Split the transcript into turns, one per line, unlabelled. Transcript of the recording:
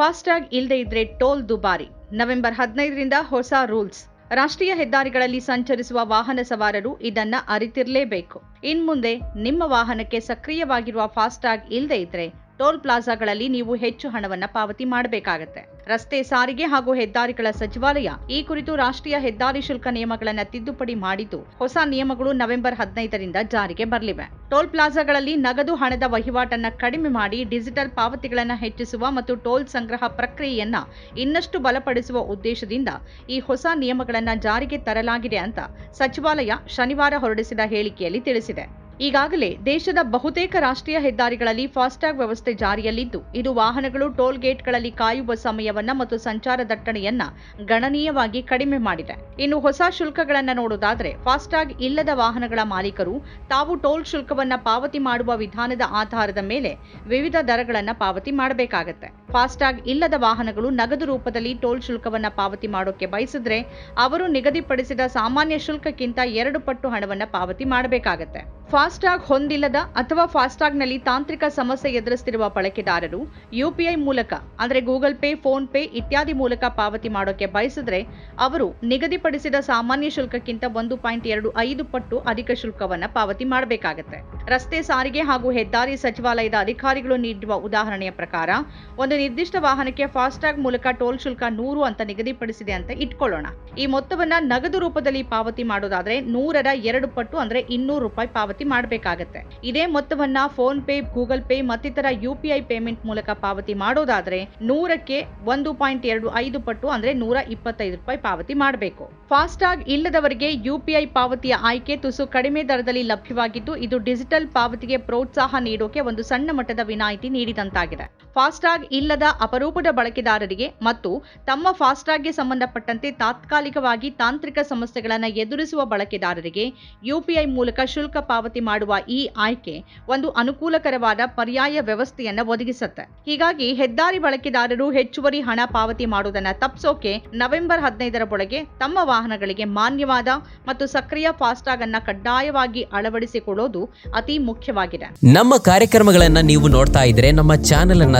FASTag ಇಲ್ಲದೆ ಇದ್ರೆ toll ದುಬಾರಿ. ನವೆಂಬರ್ ಹದಿನೈದರಿಂದ ಹೊಸ ರೂಲ್ಸ್. ರಾಷ್ಟ್ರೀಯ ಹೆದ್ದಾರಿಗಳಲ್ಲಿ ಸಂಚರಿಸುವ ವಾಹನ ಸವಾರರು ಇದನ್ನ ಅರಿತಿರಲೇಬೇಕು. ಇನ್ಮುಂದೆ ನಿಮ್ಮ ವಾಹನಕ್ಕೆ ಸಕ್ರಿಯವಾಗಿರುವ ಫಾಸ್ಟ್ಯಾಗ್ ಇಲ್ಲದೆ ಇದ್ರೆ ಟೋಲ್ ಪ್ಲಾಜಾಗಳಲ್ಲಿ ನೀವು ಹೆಚ್ಚು ಹಣವನ್ನು ಪಾವತಿ ಮಾಡಬೇಕಾಗತ್ತೆ. ರಸ್ತೆ ಸಾರಿಗೆ ಹಾಗೂ ಹೆದ್ದಾರಿಗಳ ಸಚಿವಾಲಯ ಈ ಕುರಿತು ರಾಷ್ಟ್ರೀಯ ಹೆದ್ದಾರಿ ಶುಲ್ಕ ನಿಯಮಗಳನ್ನು ತಿದ್ದುಪಡಿ ಮಾಡಿದ್ದು ಹೊಸ ನಿಯಮಗಳು ನವೆಂಬರ್ ಹದಿನೈದರಿಂದ ಜಾರಿಗೆ ಬರಲಿವೆ. ಟೋಲ್ ಪ್ಲಾಜಾಗಳಲ್ಲಿ ನಗದು ಹಣದ ವಹಿವಾಟನ್ನ ಕಡಿಮೆ ಮಾಡಿ ಡಿಜಿಟಲ್ ಪಾವತಿಗಳನ್ನು ಹೆಚ್ಚಿಸುವ ಮತ್ತು ಟೋಲ್ ಸಂಗ್ರಹ ಪ್ರಕ್ರಿಯೆಯನ್ನ ಇನ್ನಷ್ಟು ಬಲಪಡಿಸುವ ಉದ್ದೇಶದಿಂದ ಈ ಹೊಸ ನಿಯಮಗಳನ್ನು ಜಾರಿಗೆ ತರಲಾಗಿದೆ ಅಂತ ಸಚಿವಾಲಯ ಶನಿವಾರ ಹೊರಡಿಸಿದ ಹೇಳಿಕೆಯಲ್ಲಿ ತಿಳಿಸಿದೆ. ಈಗಾಗಲೇ ದೇಶದ ಬಹುತೇಕ ರಾಷ್ಟ್ರೀಯ ಹೆದ್ದಾರಿಗಳಲ್ಲಿ ಫಾಸ್ಟ್ಯಾಗ್ ವ್ಯವಸ್ಥೆ ಜಾರಿಯಲ್ಲಿದ್ದು, ಇದು ವಾಹನಗಳು ಟೋಲ್ ಗೇಟ್ಗಳಲ್ಲಿ ಕಾಯುವ ಸಮಯವನ್ನ ಮತ್ತು ಸಂಚಾರ ದಟ್ಟಣೆಯನ್ನ ಗಣನೀಯವಾಗಿ ಕಡಿಮೆ ಮಾಡಿದೆ. ಇನ್ನು ಹೊಸ ಶುಲ್ಕಗಳನ್ನು ನೋಡುವುದಾದರೆ ಫಾಸ್ಟ್ಯಾಗ್ ಇಲ್ಲದ ವಾಹನಗಳ ಮಾಲೀಕರು ತಾವು ಟೋಲ್ ಶುಲ್ಕವನ್ನು ಪಾವತಿ ಮಾಡುವ ವಿಧಾನದ ಆಧಾರದ ಮೇಲೆ ವಿವಿಧ ದರಗಳನ್ನು ಪಾವತಿ ಮಾಡಬೇಕಾಗತ್ತೆ. ಫಾಸ್ಟ್ಯಾಗ್ ಇಲ್ಲದ ವಾಹನಗಳು ನಗದು ರೂಪದಲ್ಲಿ ಟೋಲ್ ಶುಲ್ಕವನ್ನ ಪಾವತಿ ಮಾಡೋಕೆ ಬಯಸಿದ್ರೆ, ಅವರು ನಿಗದಿಪಡಿಸಿದ ಸಾಮಾನ್ಯ ಶುಲ್ಕಕ್ಕಿಂತ ಎರಡು ಪಟ್ಟು ಹಣವನ್ನು ಪಾವತಿ ಮಾಡಬೇಕಾಗತ್ತೆ. ಫಾಸ್ಟ್ಯಾಗ್ ಹೊಂದಿಲ್ಲದ ಅಥವಾ ಫಾಸ್ಟ್ಯಾಗ್ನಲ್ಲಿ ತಾಂತ್ರಿಕ ಸಮಸ್ಯೆ ಎದುರಿಸ್ತಿರುವ ಬಳಕೆದಾರರು ಯುಪಿಐ ಮೂಲಕ, ಅಂದರೆ ಗೂಗಲ್ ಪೇ, ಫೋನ್ ಪೇ ಇತ್ಯಾದಿ ಮೂಲಕ ಪಾವತಿ ಮಾಡೋಕೆ ಬಯಸಿದ್ರೆ ಅವರು ನಿಗದಿಪಡಿಸಿದ ಸಾಮಾನ್ಯ ಶುಲ್ಕಕ್ಕಿಂತ ಒಂದು ಪಾಯಿಂಟ್ ಎರಡು ಐದು ಪಟ್ಟು ಅಧಿಕ ಶುಲ್ಕವನ್ನು ಪಾವತಿ ಮಾಡಬೇಕಾಗತ್ತೆ. ರಸ್ತೆ ಸಾರಿಗೆ ಹಾಗೂ ಹೆದ್ದಾರಿ ಸಚಿವಾಲಯದ ಅಧಿಕಾರಿಗಳು ನೀಡಿರುವ ಉದಾಹರಣೆಯ ಪ್ರಕಾರ, ಒಂದು ನಿರ್ದಿಷ್ಟ ವಾಹನಕ್ಕೆ ಫಾಸ್ಟ್ಯಾಗ್ ಮೂಲಕ ಟೋಲ್ ಶುಲ್ಕ ನೂರು ಅಂತ ನಿಗದಿಪಡಿಸಿದೆ ಅಂತ ಇಟ್ಕೊಳ್ಳೋಣ. ಈ ಮೊತ್ತವನ್ನ ನಗದು ರೂಪದಲ್ಲಿ ಪಾವತಿ ಮಾಡೋದಾದ್ರೆ ನೂರರ ಎರಡು ಪಟ್ಟು ಅಂದ್ರೆ ಇನ್ನೂರು ರೂಪಾಯಿ ಪಾವತಿ ಮಾಡಬೇಕಾಗತ್ತೆ. ಇದೇ ಮೊತ್ತವನ್ನ ಫೋನ್ ಪೇ ಗೂಗಲ್ ಪೇ ಮತ್ತಿತರ ಯುಪಿಐ ಪೇಮೆಂಟ್ ಮೂಲಕ ಪಾವತಿ ಮಾಡೋದಾದ್ರೆ ನೂರಕ್ಕೆ ಒಂದು ಪಾಯಿಂಟ್ ಎರಡು ಐದು ಪಟ್ಟು ಅಂದ್ರೆ ನೂರ ಇಪ್ಪತ್ತೈದು ರೂಪಾಯಿ ಪಾವತಿ ಮಾಡಬೇಕು. ಫಾಸ್ಟ್ಯಾಗ್ ಇಲ್ಲದವರಿಗೆ ಯುಪಿಐ ಪಾವತಿಯ ಆಯ್ಕೆ ತುಸು ಕಡಿಮೆ ದರದಲ್ಲಿ ಲಭ್ಯವಾಗಿದ್ದು, ಇದು ಡಿಜಿಟಲ್ ಪಾವತಿಗೆ ಪ್ರೋತ್ಸಾಹ ನೀಡೋಕೆ ಒಂದು ಸಣ್ಣ ಮಟ್ಟದ ವಿನಾಯಿತಿ ನೀಡಿದಂತಾಗಿದೆ. ಫಾಸ್ಟ್ಯಾಗ್ ಇಲ್ಲದ ಅಪರೂಪದ ಬಳಕೆದಾರರಿಗೆ ಮತ್ತು ತಮ್ಮ ಫಾಸ್ಟ್ಯಾಗ್ಗೆ ಸಂಬಂಧಪಟ್ಟಂತೆ ತಾತ್ಕಾಲಿಕವಾಗಿ ತಾಂತ್ರಿಕ ಸಮಸ್ಯೆಗಳನ್ನು ಎದುರಿಸುವ ಬಳಕೆದಾರರಿಗೆ ಯುಪಿಐ ಮೂಲಕ ಶುಲ್ಕ ಪಾವತಿ ಮಾಡುವ ಈ ಆಯ್ಕೆ ಒಂದು ಅನುಕೂಲಕರವಾದ ಪರ್ಯಾಯ ವ್ಯವಸ್ಥೆಯನ್ನು ಒದಗಿಸುತ್ತೆ. ಹೀಗಾಗಿ ಹೆದ್ದಾರಿ ಬಳಕೆದಾರರು ಹೆಚ್ಚುವರಿ ಹಣ ಪಾವತಿ ಮಾಡುವುದನ್ನು ತಪ್ಪಿಸೋಕೆ ನವೆಂಬರ್ ಹದಿನೈದರ ಒಳಗೆ ತಮ್ಮ ವಾಹನಗಳಿಗೆ ಮಾನ್ಯವಾದ ಮತ್ತು ಸಕ್ರಿಯ ಫಾಸ್ಟ್ಯಾಗ್ ಅನ್ನು ಕಡ್ಡಾಯವಾಗಿ ಅಳವಡಿಸಿಕೊಳ್ಳೋದು ಅತಿ ಮುಖ್ಯವಾಗಿದೆ.
ನಮ್ಮ ಕಾರ್ಯಕ್ರಮಗಳನ್ನ ನೀವು ನೋಡ್ತಾ ಇದ್ರೆ ನಮ್ಮ ಚಾನೆಲ್ ಅನ್ನ